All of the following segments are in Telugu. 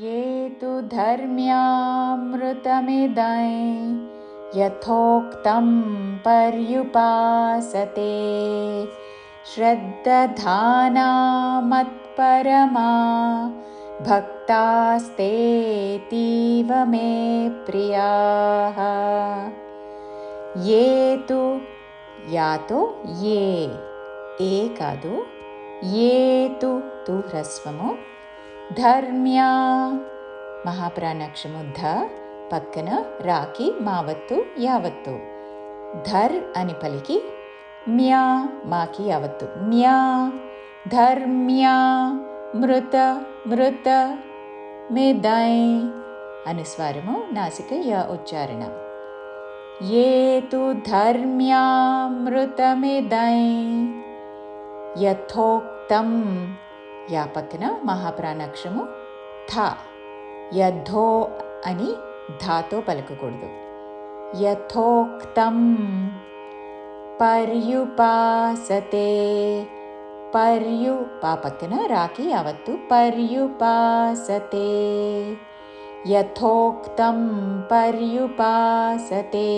ये तु धर्म्यामृतमिदं यथोक्तं पर्युपासते। श्रद्धधाना मत्परमा भक्तास्तेऽतीव मे प्रियाः। ये तु यातो ये एकादु ये तु ह्रस्वमु। ಧರ್ಮ್ಯ మహాప్రాణాక్షము ధ పక్కన రాకి మావత్తు యావత్తు ధర్ అని పలికి మ్యా మాకి యావత్తు మ్యా ధర్మ్యా మృత మృత మిదై అనుస్వారము నాసిక యా ఉచ్చారణ। ఏ తు ధర్మ్యా మృతమిదై యథోక్తం యా పక్కన థ. యథో అని ధాతో పలకకూడదు. యథోక్తం పర్యుపాసతే. పర్యు పా పక్కన రాకి యావత్తు పర్యుపాసతే. యథోక్తం పర్యుపాసతే.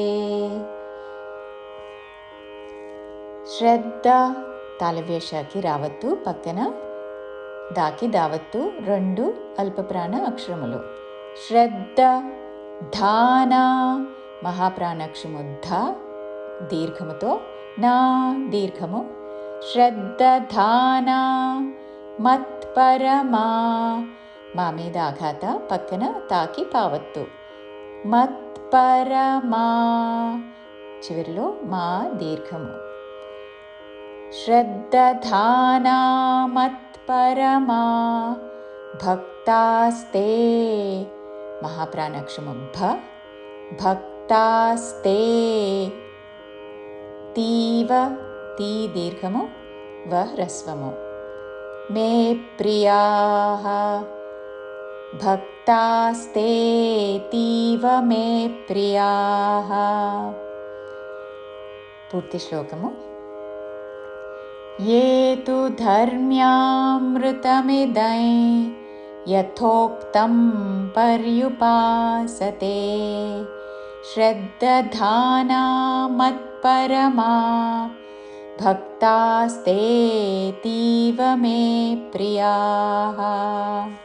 శ్రద్ధ తాళవ్యషాకి రావత్తు పక్కన దాకి దావత్తు రెండు అల్పప్రాణ అక్షరములు. శ్రద్ధ ధాన మహాప్రాణాక్షము ధ దీర్ఘముతో నా దీర్ఘము. శ్రద్ధ ధాన మత్పరమా మా మీద ఆఘాత పక్కన తాకి పావత్తు. మత్పరమా చివరిలో మా దీర్ఘము. श्रद्धानामत्परमा भक्तास्ते। महाप्राणाक्षमुभ भक्तास्ते। तीव ती दीर्घमु व ह्रस्वमु। मे प्रियाः भक्तास्ते। तीव मे प्रियाः। पूर्तिश्लोकमु। ये तु धर्म्यामृतमिदै यथोक्तं पर्युपासते। श्रद्धधानामत्परमा भक्तास्तेतीव मे प्रियाः।